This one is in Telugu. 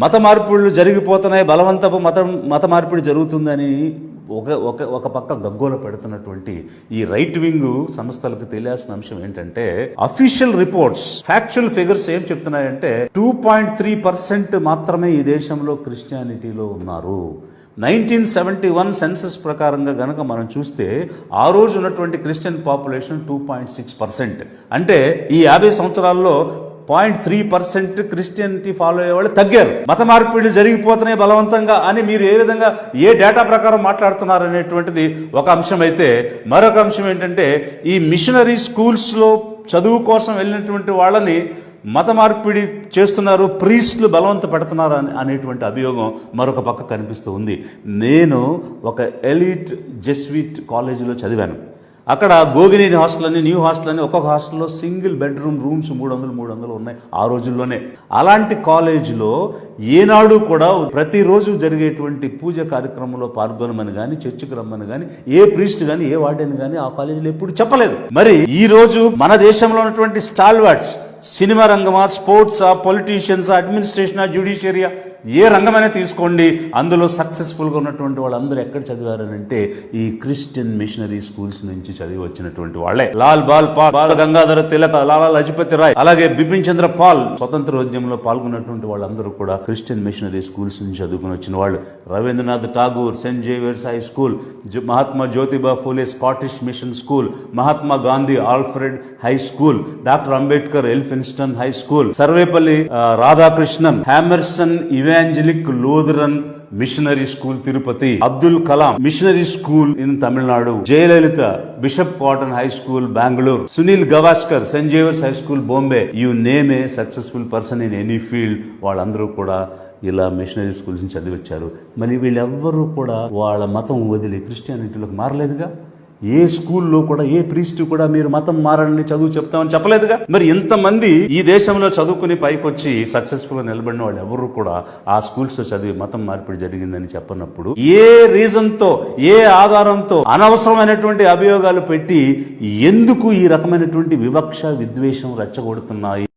మత మార్పిడులు జరిగిపోతున్నాయి బలవంతపు మతం మత మార్పిడి జరుగుతుందని ఒక ఒక ఒక పక్క గగ్గోల పెడుతున్నటువంటి ఈ రైట్ వింగ్ సంస్థలకు తెలియాల్సిన అంశం ఏంటంటే అఫీషియల్ రిపోర్ట్స్ ఫ్యాక్చువల్ ఫిగర్స్ ఏం చెప్తున్నాయంటే టూ పాయింట్ త్రీ పర్సెంట్ మాత్రమే ఈ దేశంలో క్రిస్టియానిటీలో ఉన్నారు. నైన్టీన్ సెవెంటీ వన్ సెన్సస్ ప్రకారంగా గనక మనం చూస్తే ఆ రోజు ఉన్నటువంటి Christian population two point six percent అంటే ఈ యాభై సంవత్సరాల్లో point three percent Christianity follow అయ్యేవాళ్ళు తగ్గారు. మత మార్పిడి జరిగిపోతున్నాయి బలవంతంగా అని మీరు ఏ విధంగా ఏ డేటా ప్రకారం మాట్లాడుతున్నారు అనేటువంటిది ఒక అంశం అయితే మరొక అంశం ఏంటంటే ఈ మిషనరీ స్కూల్స్లో చదువు కోసం వెళ్ళినటువంటి వాళ్ళని మత మార్పిడి చేస్తున్నారు ప్రీస్టులు బలవంత పెడుతున్నారు అని అనేటువంటి అభియోగం మరొక పక్క కనిపిస్తూ ఉంది. నేను ఒక ఎలీట్ జెస్విట్ కాలేజీలో చదివాను. అక్కడ గోగినేని హాస్టల్ అని న్యూ హాస్టల్ అని ఒక్కొక్క హాస్టల్లో సింగిల్ బెడ్రూమ్ రూమ్స్ మూడు వందలు మూడు వందలు ఉన్నాయి ఆ రోజుల్లోనే. అలాంటి కాలేజీలో ఏనాడు కూడా ప్రతిరోజు జరిగేటువంటి పూజ కార్యక్రమంలో పాల్గొనమని కానీ చర్చికి రమ్మని కానీ ఏ ప్రీస్ట్ కానీ ఏ వార్డెన్ కానీ ఆ కాలేజీలో ఎప్పుడు చెప్పలేదు. మరి ఈ రోజు మన దేశంలో ఉన్నటువంటి స్టాల్వాట్స్ సినిమా రంగమా స్పోర్ట్సా పొలిటీషియన్సా అడ్మినిస్ట్రేషనా జ్యుడిషియరియా ఏ రంగమైనా తీసుకోండి. అందులో సక్సెస్ఫుల్గా ఉన్నటువంటి వాళ్ళందరూ ఎక్కడ చదివారనంటే ఈ క్రిస్టియన్ మిషనరీ స్కూల్స్ నుంచి చదివి వచ్చినటువంటి వాళ్ళే. లాల్ బాల్ పాల్ బాల గంగాధర తిలక లాలా లజపతి రాయ్ అలాగే బిపిన్ చంద్ర పాల్ స్వతంత్రోద్యమంలో పాల్గొన్నటువంటి వాళ్ళందరూ కూడా క్రిస్టియన్ మిషనరీ స్కూల్స్ నుంచి చదువుకుని వచ్చిన వాళ్ళు. Rabindranath Tagore Saint Xavier's high school Mahatma Jyotiba Phule Scottish mission school Mahatma Gandhi Alfred high school doctor Ambedkar Elphinstone high school Sarvepalli Radhakrishnan హ్యామర్సన్ evangelical Lutheran missionary school Tirupati Abdul Kalam missionary school in Tamilnadu Jayalalithaa Bishop Cotton high school Bengaluru Sunil Gavaskar Saint Xavier's high school Bombay. You name a successful person in any field. వాళ్ళందరూ కూడా ఇలా మిషనరీ స్కూల్స్ నుంచి చదివి వచ్చారు మరి వీళ్ళెవ్వరూ కూడా వాళ్ళ మతం వదిలి క్రిస్టియానిటీలోకి మారలేదుగా? ఏ స్కూల్లో కూడా ఏ ప్రీస్ట్ కూడా మీరు మతం మారని చదువు చెప్తామని చెప్పలేదుగా? మరి ఇంతమంది ఈ దేశంలో చదువుకుని పైకొచ్చి సక్సెస్ఫుల్గా నిలబడిన వాళ్ళు ఎవరు కూడా ఆ స్కూల్స్లో చదివి మతం మార్పిడి జరిగిందని చెప్పనప్పుడు ఏ రీజన్తో ఏ ఆధారంతో అనవసరమైనటువంటి అభియోగాలు పెట్టి ఎందుకు ఈ రకమైనటువంటి వివక్ష విద్వేషం రెచ్చగొడుతున్నాయి?